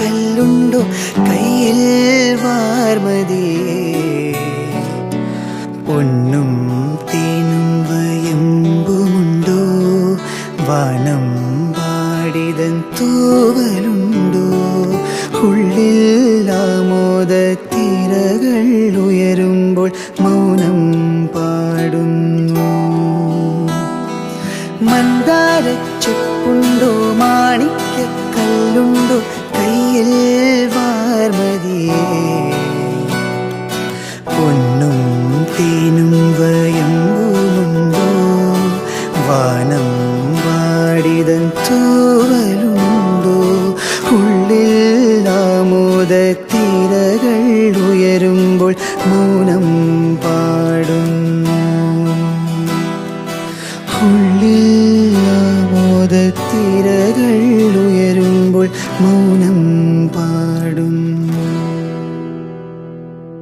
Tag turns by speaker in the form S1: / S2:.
S1: കല്ലുണ്ടോ? കയ്യിൽ വാർമതിയേ പൊന്നും തേനും വയമ്പുമുണ്ടോ വനം പാടിതൻ തൂവലുണ്ടോ? ഉള്ളിൽ തിരകൾ ഉയരുമ്പോൾ മൗനം പാടുന്നു. മന്ദാര ചെപ്പുണ്ടോ തേനും വയമ്പുമുണ്ടോ വാനം വാടിതൻ തൂവലുണ്ടോ ഉള്ളിൽ ആമോദ തിരകൾ ഉയരുമ്പോൾ മൗനം പാടുന്നു ഉള്ളിൽ ആമോദ തിരകൾ ഉയരുമ്പോൾ മൗനം പാടുന്നു